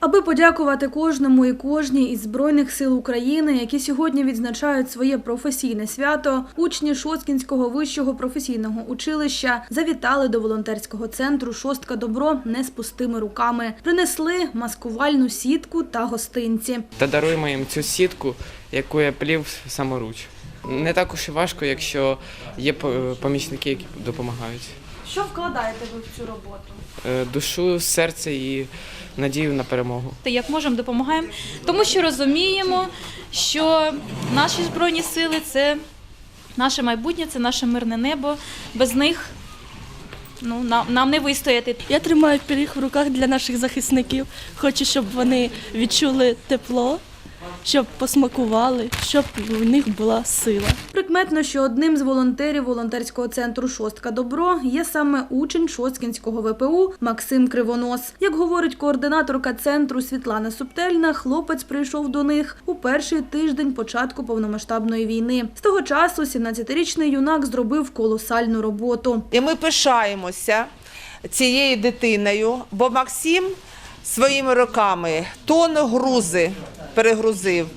Аби подякувати кожному і кожній із збройних сил України, які сьогодні відзначають своє професійне свято, учні Шоцкінського вищого професійного училища завітали до волонтерського центру Шостка Добро не з пустими руками. Принесли маскувальну сітку та гостинці. та даруємо їм цю сітку, яку я плів саморуч. Не так уж і важко, якщо є помічники, які допомагають. Що вкладаєте ви в цю роботу? Е, Душу, серце і надію на перемогу. Та як можемо, допомагаємо, тому що розуміємо, що наші збройні сили це наше майбутнє, це наше мирне небо. Без них ну, нам, нам не вистояти. Я тримаю пиріг в руках для наших захисників. Хочу, щоб вони відчули тепло, щоб посмакували, щоб у них була сила. Прикметно, що одним з волонтерів волонтерського центру Шостка Добро є саме учень Шосткінського ВПУ Максим Кривонос. Як говорить координаторка центру Світлана Субтельна, хлопець прийшов до них у перший тиждень початку повномасштабної війни. З того часу 17-річний юнак зробив колосальну роботу. І ми пишаємося цією дитиною, бо Максим своїми роками тонну грузи перегрузив,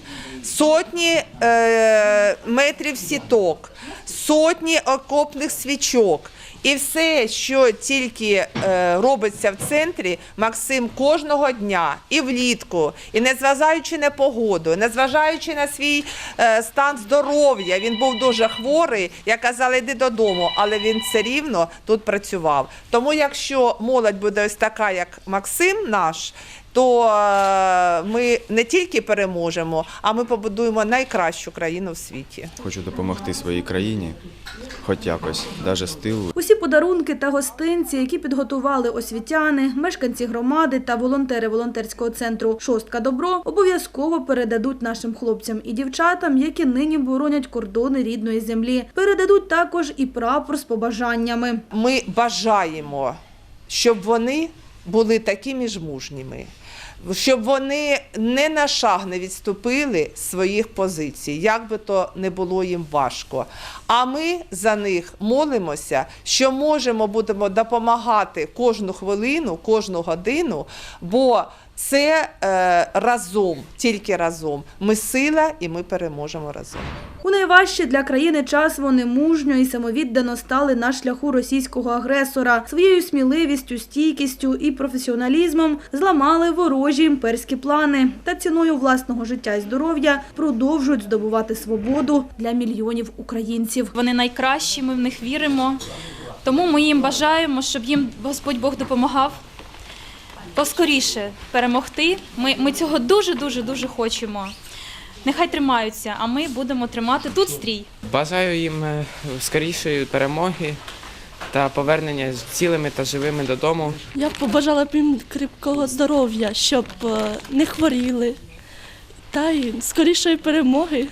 сотні е, метрів сіток, сотні окопних свічок. І все, що тільки е, робиться в центрі, Максим кожного дня і влітку, і незважаючи на погоду, незважаючи на свій е, стан здоров'я, він був дуже хворий. Я казала, йди додому, але він все рівно тут працював. Тому, якщо молодь буде ось така, як Максим наш, то е, ми не тільки переможемо, а ми побудуємо найкращу країну в світі. Хочу допомогти своїй країні, хоч якось, навіть з тилу. Усі подарунки та гостинці, які підготували освітяни, мешканці громади та волонтери волонтерського центру Шостка Добро, обов'язково передадуть нашим хлопцям і дівчатам, які нині боронять кордони рідної землі. Передадуть також і прапор з побажаннями. Ми бажаємо, щоб вони були такими ж мужніми, щоб вони не на шаг не відступили своїх позицій, як би то не було їм важко. А ми за них молимося, що можемо будемо допомагати кожну хвилину, кожну годину, бо це е, разом, тільки разом. Ми сила і ми переможемо разом. У найважчий для країни час вони мужньо і самовіддано стали на шляху російського агресора. Своєю сміливістю, стійкістю і професіоналізмом зламали ворожі імперські плани та ціною власного життя і здоров'я продовжують здобувати свободу для мільйонів українців. Вони найкращі, ми в них віримо. Тому ми їм бажаємо, щоб їм Господь Бог допомагав поскоріше перемогти. Ми, ми цього дуже дуже дуже хочемо. Нехай тримаються, а ми будемо тримати тут стрій. Бажаю їм е, скорішої перемоги та повернення з цілими та живими додому. Я б побажала б їм кріпкого здоров'я, щоб е, не хворіли та й скорішої перемоги.